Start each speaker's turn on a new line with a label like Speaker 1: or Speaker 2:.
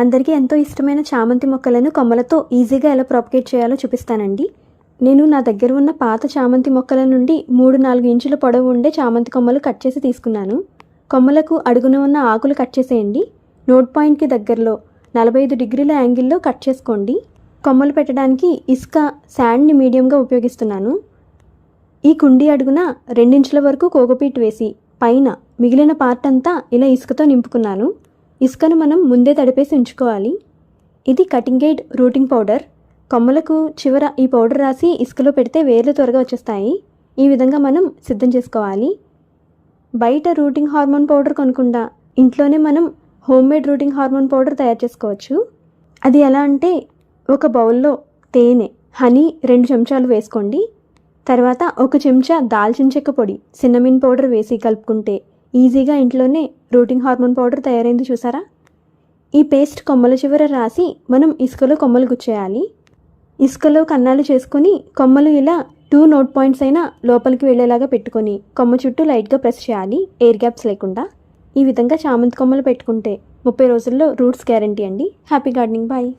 Speaker 1: అందరికీ ఎంతో ఇష్టమైన చామంతి మొక్కలను కొమ్మలతో ఈజీగా ఎలా ప్రాపగేట్ చేయాలో చూపిస్తానండి. నేను నా దగ్గర ఉన్న పాత చామంతి మొక్కల నుండి మూడు నాలుగు ఇంచుల పొడవు ఉండే చామంతి కొమ్మలు కట్ చేసి తీసుకున్నాను. కొమ్మలకు అడుగున ఉన్న ఆకులు కట్ చేసేయండి. నోట్ పాయింట్కి దగ్గరలో నలభై ఐదు డిగ్రీల యాంగిల్లో కట్ చేసుకోండి. కొమ్మలు పెట్టడానికి ఇసుక శాండ్ని మీడియంగా ఉపయోగిస్తున్నాను. ఈ కుండీ అడుగున రెండించుల వరకు కోకోపీట్ వేసి పైన మిగిలిన పార్ట్ అంతా ఇలా ఇసుకతో నింపుకున్నాను. ఇసుకను మనం ముందే తడిపేసి ఉంచుకోవాలి. ఇది కటింగ్ ఎయిడ్ రూటింగ్ పౌడర్ కొమ్మలకు చివర ఈ పౌడర్ రాసి ఇసుకలో పెడితే వేర్లు త్వరగా వచ్చేస్తాయి. ఈ విధంగా మనం సిద్ధం చేసుకోవాలి. బయట రూటింగ్ హార్మోన్ పౌడర్ కొనకుండా ఇంట్లోనే మనం హోమ్మేడ్ రూటింగ్ హార్మోన్ పౌడర్ తయారు చేసుకోవచ్చు. అది ఎలా అంటే ఒక బౌల్లో తేనె హనీ రెండు చెంచాలు వేసుకోండి. తర్వాత ఒక చెంచా దాల్చిన చెక్క పొడి సిన్నమిన్ పౌడర్ వేసి కలుపుకుంటే ఈజీగా ఇంట్లోనే రూటింగ్ హార్మోన్ పౌడర్ తయారైంది చూసారా? ఈ పేస్ట్ కొమ్మల చివర రాసి మనం ఇసుకలో కొమ్మలు గుచ్చేయాలి. ఇసుకలో కన్నాలు చేసుకొని కొమ్మలు ఇలా టూ నోట్ పాయింట్స్ అయినా లోపలికి వెళ్ళేలాగా పెట్టుకొని కొమ్మ చుట్టూ లైట్గా ప్రెస్ చేయాలి ఎయిర్ గ్యాప్స్ లేకుండా. ఈ విధంగా చామంతి కొమ్మలు పెట్టుకుంటే ముప్పై రోజుల్లో రూట్స్ గ్యారంటీ అండి. Happy gardening bye